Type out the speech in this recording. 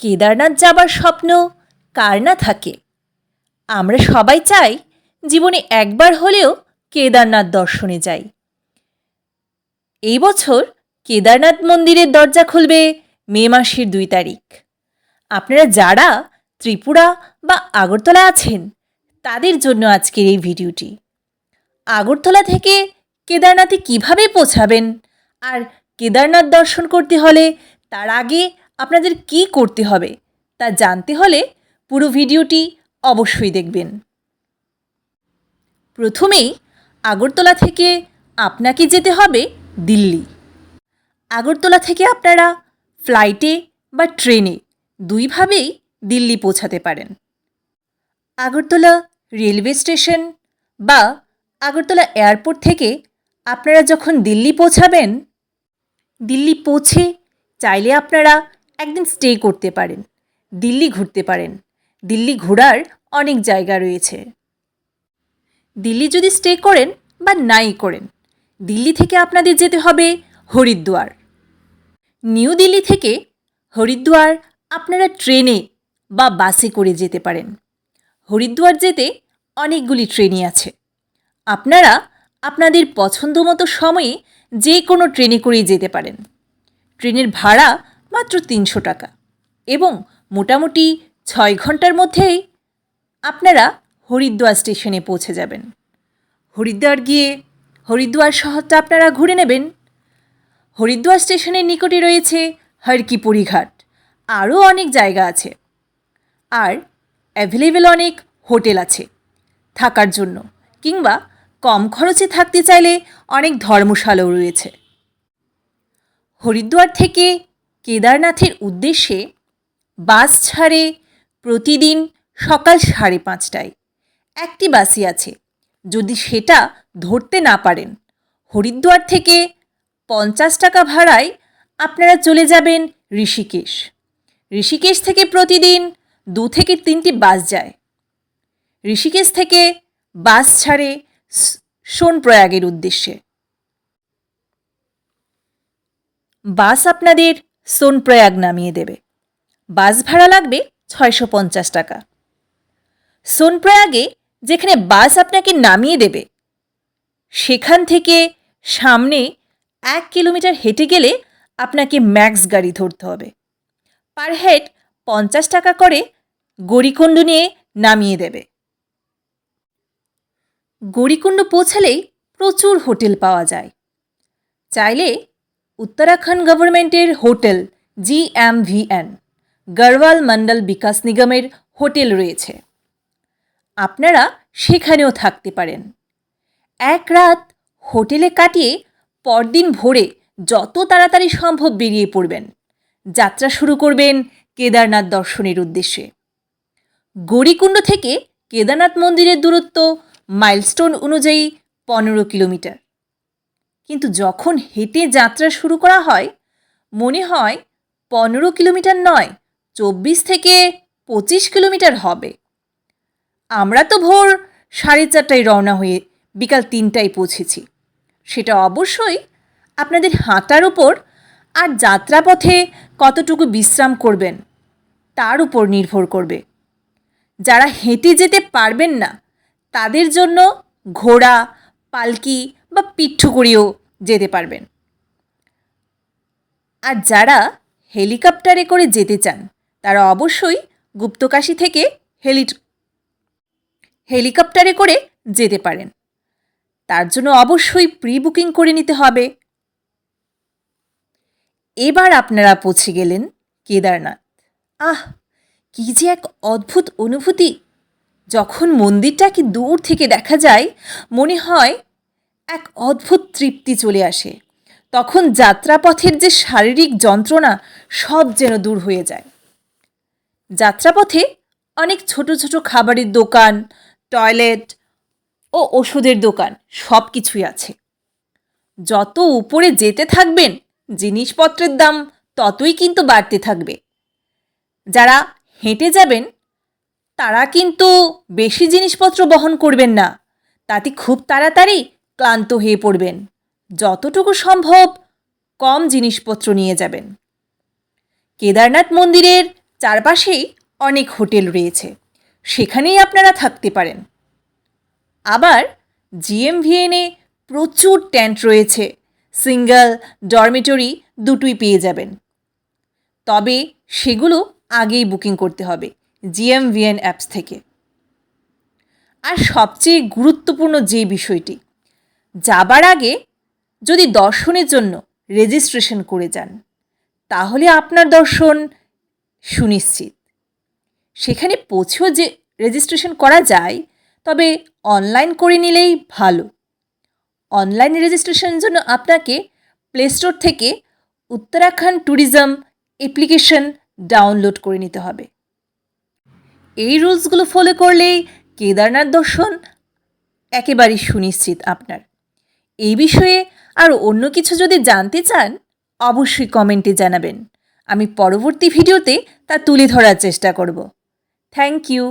কেদারনাথ যাবার স্বপ্ন কার না থাকে? আমরা সবাই চাই জীবনে একবার হলেও কেদারনাথ দর্শনে যাই। এই বছর কেদারনাথ মন্দিরের দরজা খুলবে মে মাসের দুই তারিখ। আপনারা যারা ত্রিপুরা বা আগরতলা আছেন, তাদের জন্য আজকের এই ভিডিওটি। আগরতলা থেকে কেদারনাথে কীভাবে পৌঁছাবেন আর কেদারনাথ দর্শন করতে হলে তার আগে আপনাদের কি করতে হবে তা জানতে হলে পুরো ভিডিওটি অবশ্যই দেখবেন। প্রথমেই আগরতলা থেকে আপনাকে যেতে হবে দিল্লি। আগরতলা থেকে আপনারা ফ্লাইটে বা ট্রেনে দুইভাবেই দিল্লি পৌঁছাতে পারেন। আগরতলা রেলওয়ে স্টেশন বা আগরতলা এয়ারপোর্ট থেকে আপনারা যখন দিল্লি পৌঁছাবেন, দিল্লি পৌঁছে চাইলে আপনারা একদিন স্টে করতে পারেন। দিল্লি ঘুরতে পারেন। দিল্লি ঘোরার অনেক জায়গা রয়েছে। দিল্লি যদি স্টে করেন বা নাই করেন, দিল্লি থেকে আপনাদের যেতে হবে হরিদ্বার। নিউ দিল্লি থেকে হরিদ্বার আপনারা ট্রেনে বা বাসে করে যেতে পারেন। হরিদ্বার যেতে অনেকগুলি ট্রেনই আছে। আপনারা আপনাদের পছন্দ মতো সময়ে যে কোনো ট্রেনে করেই যেতে পারেন। ট্রেনের ভাড়া মাত্র তিনশো টাকা। এবং মোটামুটি ছয় ঘণ্টার মধ্যেই আপনারা হরিদ্বার স্টেশনে পৌঁছে যাবেন। হরিদ্বার গিয়ে হরিদ্বার শহরটা আপনারা ঘুরে নেবেন। হরিদ্বার স্টেশনের নিকটে রয়েছে হরকিপুরি ঘাট। আরও অনেক জায়গা আছে। আর অ্যাভেলেবেল অনেক হোটেল আছে থাকার জন্য, কিংবা কম খরচে থাকতে চাইলে অনেক ধর্মশালাও রয়েছে। হরিদ্বার থেকে কেদারনাথের উদ্দেশ্যে বাস ছাড়ে প্রতিদিন সকাল সাড়ে পাঁচটায়। একটি বাসই আছে। যদি সেটা ধরতে না পারেন, হরিদ্বার থেকে পঞ্চাশ টাকা ভাড়ায় আপনারা চলে যাবেন ঋষিকেশ। ঋষিকেশ থেকে প্রতিদিন দু থেকে তিনটি বাস যায়। ঋষিকেশ থেকে বাস ছাড়ে সোনপ্রয়াগের উদ্দেশ্যে। বাস আপনাদের সোনপ্রয়াগ নামিয়ে দেবে। বাস ভাড়া লাগবে ছয়শো পঞ্চাশ টাকা। সোনপ্রয়াগে যেখানে বাস আপনাকে নামিয়ে দেবে, সেখান থেকে সামনে এক কিলোমিটার হেঁটে গেলে আপনাকে ম্যাক্স গাড়ি ধরতে হবে। পার হেড পঞ্চাশ টাকা করে গড়িকুণ্ড নিয়ে নামিয়ে দেবে। গড়িকুণ্ড পৌঁছালেই প্রচুর হোটেল পাওয়া যায়। চাইলে উত্তরাখণ্ড গভর্নমেন্টের hotel G M V N Garhwal Mandal Vikas নিগমের হোটেল রয়েছে। আপনারা সেখানেও থাকতে পারেন। এক রাত হোটেলে কাটিয়ে পরদিন ভোরে যত তাড়াতাড়ি সম্ভব বেরিয়ে পড়বেন। যাত্রা শুরু করবেন কেদারনাথ দর্শনের উদ্দেশ্যে। গৌরীকুণ্ড থেকে কেদারনাথ মন্দিরের দূরত্ব মাইলস্টোন অনুযায়ী পনেরো কিলোমিটার। কিন্তু যখন হেঁটে যাত্রা শুরু করা হয়, মনে হয় পনেরো কিলোমিটার নয়, চব্বিশ থেকে পঁচিশ কিলোমিটার হবে। আমরা তো ভোর সাড়ে চারটায় রওনা হয়ে বিকাল তিনটায় পৌঁছেছি। সেটা অবশ্যই আপনাদের হাঁটার উপর আর যাত্রাপথে কতটুকু বিশ্রাম করবেন, তার উপর নির্ভর করবে। যারা হেঁটে যেতে পারবেন না, তাদের জন্য ঘোড়া, পালকি বা পিঠু করেও যেতে পারবেন। আর যারা হেলিকপ্টারে করে যেতে চান, তারা অবশ্যই গুপ্তকাশী থেকে হেলি, হেলিকপ্টারে করে যেতে পারেন। তার জন্য অবশ্যই প্রি বুকিং করে নিতে হবে। এবার আপনারা পৌঁছে গেলেন কেদারনাথ। আহ, কি যে এক অদ্ভুত অনুভূতি! যখন মন্দিরটাকে দূর থেকে দেখা যায়, মনে হয় এক অদ্ভুত তৃপ্তি চলে আসে। তখন যাত্রাপথের যে শারীরিক যন্ত্রণা, সব যেন দূর হয়ে যায়। যাত্রাপথে অনেক ছোট ছোট খাবারের দোকান, টয়লেট ও ওষুধের দোকান, সব কিছুই আছে। যত উপরে যেতে থাকবেন, জিনিসপত্রের দাম ততই কিন্তু বাড়তে থাকবে। যারা হেঁটে যাবেন, তারা কিন্তু বেশি জিনিসপত্র বহন করবেন না। তাতে খুব তাড়াতাড়ি ক্লান্ত হয়ে পড়বেন। যতটুকু সম্ভব কম জিনিসপত্র নিয়ে যাবেন। কেদারনাথ মন্দিরের চারপাশেই অনেক হোটেল রয়েছে। সেখানেই আপনারা থাকতে পারেন। আবার জিএমভিএনে প্রচুর ট্যান্ট রয়েছে। সিঙ্গেল, ডরমিটরি দুটোই পেয়ে যাবেন। তবে সেগুলো আগেই বুকিং করতে হবে জিএমভিএন অ্যাপস থেকে। আর সবচেয়ে গুরুত্বপূর্ণ যে বিষয়টি যাবার আগে যদি দর্শনের জন্য রেজিস্ট্রেশন করে যান, তাহলে আপনার দর্শন সুনিশ্চিত। সেখানে পৌঁছেও যে রেজিস্ট্রেশন করা যায়, তবে অনলাইন করে নিলেই ভালো। অনলাইন রেজিস্ট্রেশনের জন্য আপনাকে প্লে স্টোর থেকে উত্তরাখণ্ড ট্যুরিজম অ্যাপ্লিকেশন ডাউনলোড করে নিতে হবে। এই রুলসগুলো ফলো করলেই কেদারনাথ দর্শন একেবারেই সুনিশ্চিত আপনার। এই বিষয়ে আর অন্য কিছু যদি জানতে চান, অবশ্যই কমেন্টে জানাবেন। আমি পরবর্তী ভিডিওতে তা তুলে ধরার চেষ্টা করব। Thank you.